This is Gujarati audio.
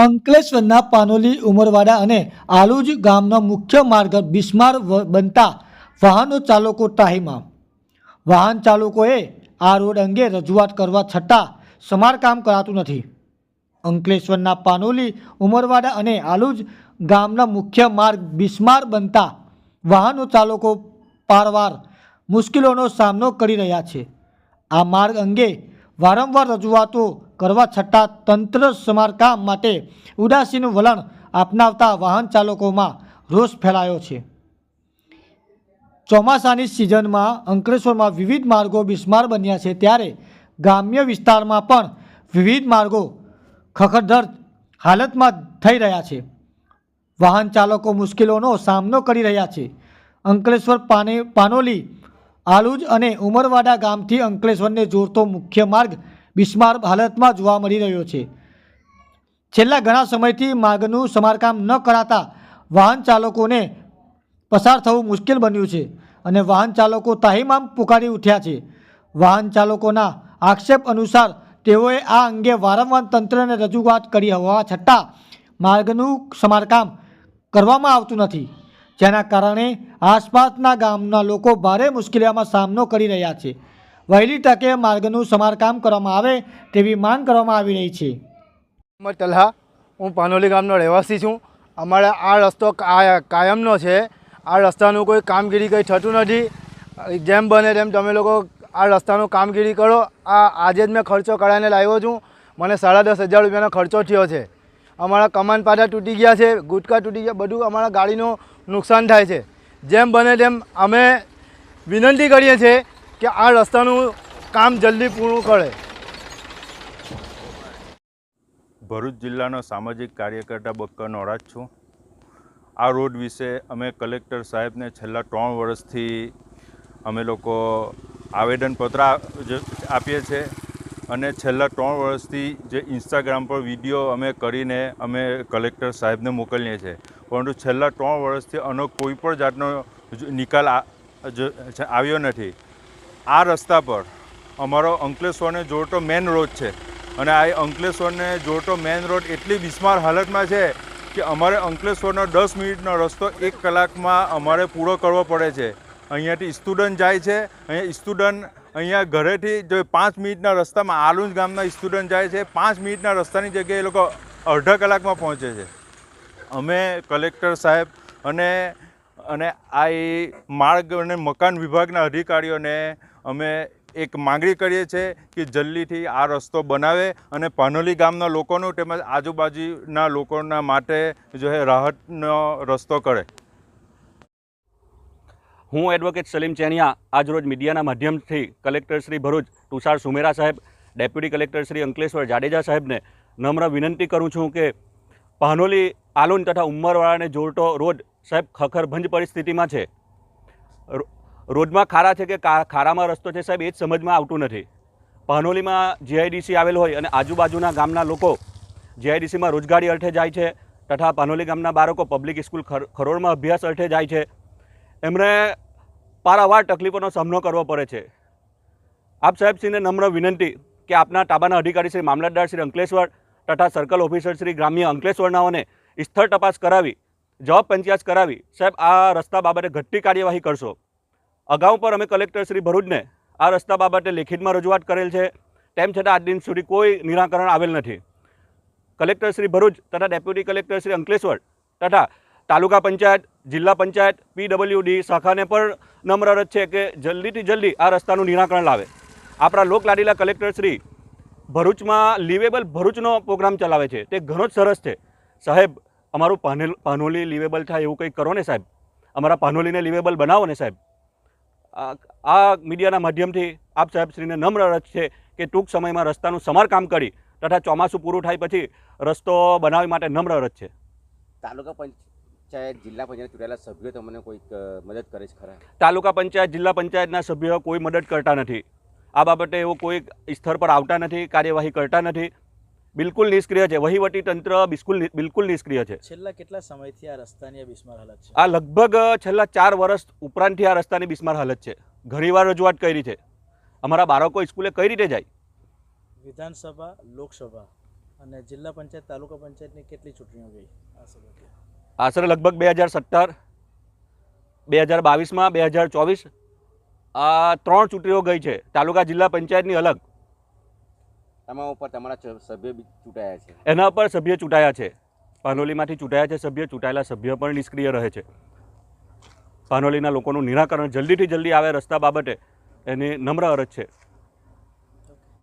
અંકલેશ્વરના પાનોલી ઉમરવાડા અને આલુજ ગામનો મુખ્ય માર્ગ બિસ્માર બનતા વાહનો ચાલકો ત્રાહીમામ વાહન ચાલકોએ આ રોડ અંગે રજૂઆત કરવા છતાં સમારકામ કરાતું નથી. અંકલેશ્વરના પાનોલી ઉમરવાડા અને આલુજ ગામના મુખ્ય માર્ગ બિસ્માર બનતા વાહનો ચાલકો પારવાર મુશ્કેલીઓનો સામનો કરી રહ્યા છે. આ માર્ગ અંગે વારંવાર રજૂઆતો કરવા છતાં તંત્ર સમારકામ માટે ઉદાસીનું વલણ અપનાવતા વાહન ચાલકોમાં રોષ ફેલાયો છે. ચોમાસાની સિઝનમાં અંકલેશ્વરમાં વિવિધ માર્ગો બિસ્માર બન્યા છે ત્યારે ગ્રામ્ય વિસ્તારમાં પણ વિવિધ માર્ગો ખખડધર હાલતમાં થઈ રહ્યા છે. વાહન ચાલકો મુશ્કેલીઓનો સામનો કરી રહ્યા છે. અંકલેશ્વર પાને પાનોલી આલુજ અને ઉમરવાડા ગામથી અંકલેશ્વરને જોડતો મુખ્ય માર્ગ બિસ્માર હાલતમાં જોવા મળી રહ્યો છે. છેલ્લા ઘણા સમયથી માર્ગનું સમારકામ ન કરાતા વાહન ચાલકોને પસાર થવું મુશ્કેલ બન્યું છે અને વાહન ચાલકો તાહીમામ પુકારી ઉઠ્યા છે. વાહન ચાલકોના આક્ષેપ અનુસાર તેઓએ આ અંગે વારંવાર તંત્રને રજૂઆત કરી હોવા છતાં માર્ગનું સમારકામ કરવામાં આવતું નથી. જેના કારણે આસપાસના ગામના લોકો ભારે મુશ્કેલીઓમાં સામનો કરી રહ્યા છે. વહેલી તકે માર્ગનું સમારકામ કરવામાં આવે તેવી માંગ કરવામાં આવી રહી છે. અમર તલહા હું પાનોલી ગામનો રહેવાસી છું. અમારે આ રસ્તો કાયમનો છે. આ રસ્તાનું કોઈ કામગીરી કંઈ થતું નથી. જેમ બને તેમ તમે લોકો આ રસ્તાનું કામગીરી કરો. આ, આજે જ મેં ખર્ચો કરાવીને લાવ્યો છું. મને સાડા દસ હજાર રૂપિયાનો ખર્ચો થયો છે. અમારા કમાન પાટા તૂટી ગયા છે, ગુટકા તૂટી ગયા, બધું અમારા ગાડીનું નુકસાન થાય છે. જેમ બને તેમ અમે વિનંતી કરીએ છીએ કે આ રસ્તાનું કામ જલ્દી પૂરું કરે. ભરૂચ જિલ્લાનો સામાજિક કાર્યકર્તા બક્કર નોરાજ છું. આ રોડ વિશે અમે કલેક્ટર સાહેબને છેલ્લા ત્રણ વર્ષથી અમે લોકો આવેદનપત્ર આપીએ છીએ. અને છેલ્લા ત્રણ વર્ષથી જે ઇન્સ્ટાગ્રામ પર વીડિયો અમે કરીને અમે કલેક્ટર સાહેબને મોકલીએ છીએ. પરંતુ છેલ્લા ત્રણ વર્ષથી આનો કોઈ પણ જાતનો નિકાલ આવ્યો નથી. આ રસ્તા પર અમારો અંકલેશ્વરને જોડતો મેન રોડ છે. અને આ અંકલેશ્વરને જોડતો મેન રોડ એટલી બિસ્માર હાલતમાં છે કે અમારે અંકલેશ્વરનો દસ મિનિટનો રસ્તો એક કલાકમાં અમારે પૂરો કરવો પડે છે. અહીંયાથી સ્ટુડન્ટ જાય છે. અહીંયા સ્ટુડન્ટ અહીંયા ઘરેથી જો પાંચ મિનિટના રસ્તામાં આલુંજ ગામના સ્ટુડન્ટ જાય છે, પાંચ મિનિટના રસ્તાની જગ્યાએ એ લોકો અડધા કલાકમાં પહોંચે છે. અમે કલેક્ટર સાહેબ અને અને આ એ માર્ગ અને મકાન વિભાગના અધિકારીઓને અમે એક માંગણી કરીએ છીએ કે જલ્દીથી આ રસ્તો બનાવે અને પાનોલી ગામના લોકોનું તેમજ આજુબાજુના લોકોના માટે જો એ રાહતનો રસ્તો કરે. હું એડવોકેટ સલીમ ચેનિયા આજરોજ મીડિયાના માધ્યમથી કલેક્ટર શ્રી ભરૂચ તુષાર સુમેરા સાહેબ, ડેપ્યુટી કલેક્ટર શ્રી અંકલેશ્વર જાડેજા સાહેબને નમ્ર વિનંતી કરું છું કે પાનોલી આલોન તથા ઉમરવાળાને જોડતો રોડ સાહેબ ખખરભંજ પરિસ્થિતિમાં છે. રોડમાં ખારા છે કે ખારામાં રસ્તો છે સાહેબ એ જ સમજમાં આવતું નથી. પાનોલીમાં જીઆઈડીસી આવેલ હોય અને આજુબાજુના ગામના લોકો જીઆઈડીસીમાં રોજગારી અર્થે જાય છે તથા પાનોલી ગામના બાળકો પબ્લિક સ્કૂલ ખરોળમાં અભ્યાસ અર્થે જાય છે. એમણે પારાવાર તકલીફોનો સામનો કરવો પડે છે. આપ સાહેબશ્રીને નમ્ર વિનંતી કે આપના તાબાના અધિકારી શ્રી મામલતદાર શ્રી અંકલેશ્વર તથા સર્કલ ઓફિસર શ્રી ગ્રામ્ય અંકલેશ્વરનાઓને સ્થળ તપાસ કરાવી, જવાબ પંચાયત કરાવી, સાહેબ, આ રસ્તા બાબતે ઘટતી કાર્યવાહી કરશો. અગાઉ પર અમે કલેક્ટર શ્રી ભરૂચને આ રસ્તા બાબતે લેખિતમાં રજૂઆત કરેલ છે. તેમ છતાં આજ દિન સુધી કોઈ નિરાકરણ આવેલ નથી. કલેક્ટર શ્રી ભરૂચ તથા ડેપ્યુટી કલેક્ટર શ્રી અંકલેશ્વર તથા તાલુકા પંચાયત, જિલ્લા પંચાયત, પીડબ્લ્યુડી શાખાને પણ નમ્ર અરજ છે કે જલ્દીથી જલ્દી આ રસ્તાનું નિરાકરણ લાવે. આપણા લોકલાડીલા કલેક્ટર શ્રી ભરૂચમાં લિવેબલ ભરૂચનો પ્રોગ્રામ ચલાવે છે. તે ઘણો જ સરસ છે. સાહેબ, અમારું પાનેલ, પાનોલી લિવેબલ થાય એવું કંઈક કરો ને સાહેબ? અમારા પાનોલીને લિવેબલ બનાવો ને સાહેબ? આ મીડિયાના માધ્યમથી આપ સાહેબશ્રીને નમ્ર અરજ છે કે ટૂંક સમયમાં રસ્તાનું સમારકામ કરી તથા ચોમાસું પૂરું થાય પછી રસ્તો બનાવવા માટે નમ્ર અરજ છે. તાલુકા પંચાયત જિલ્લા પંચાયત ચૂંટાયેલા સભ્યો તમને કોઈક મદદ કરે છે ખરા? તાલુકા પંચાયત જિલ્લા પંચાયતના સભ્યો કોઈ મદદ કરતા નથી. આ બાબતે એવો કોઈ સ્થળ પર આવતા નથી કાર્યવાહી કરતા નથી. બિલકુલ નિષ્ક્રિય છે. વહીવટી તંત્ર બિલકુલ બિલકુલ નિષ્ક્રિય છે. છેલ્લા કેટલા સમયથી આ રસ્તાની આ બિસ્માર હાલત છે? આ લગભગ છેલ્લા ચાર વર્ષ ઉપરાંતથી આ રસ્તાની બિસ્માર હાલત છે. ઘણીવાર રજૂઆત કરી છે. અમારા બાળકો સ્કૂલે કઈ રીતે જાય? વિધાનસભા લોકસભા અને જિલ્લા પંચાયત તાલુકા પંચાયતની કેટલી ચૂંટણીઓ ગઈ આ સમયે આશરે લગભગ બે હજાર સત્તર બે હજાર બાવીસમાં બે હજાર ચોવીસ આ ત્રણ ચૂંટણીઓ ગઈ છે. તાલુકા જિલ્લા પંચાયતની અલગ. એમાં ઉપર તમારા સભ્ય ચૂંટાયા છે. એના પર સભ્ય ચૂંટાયા છે. પાનોલીમાંથી ચૂંટાયા છે સભ્ય ચૂંટાયેલા સભ્ય પણ નિષ્ક્રિય રહે છે. પાનોલીના લોકોનું નિરાકરણ જલ્દીથી જલ્દી આવે રસ્તા બાબતે એની નમ્ર અરજ છે.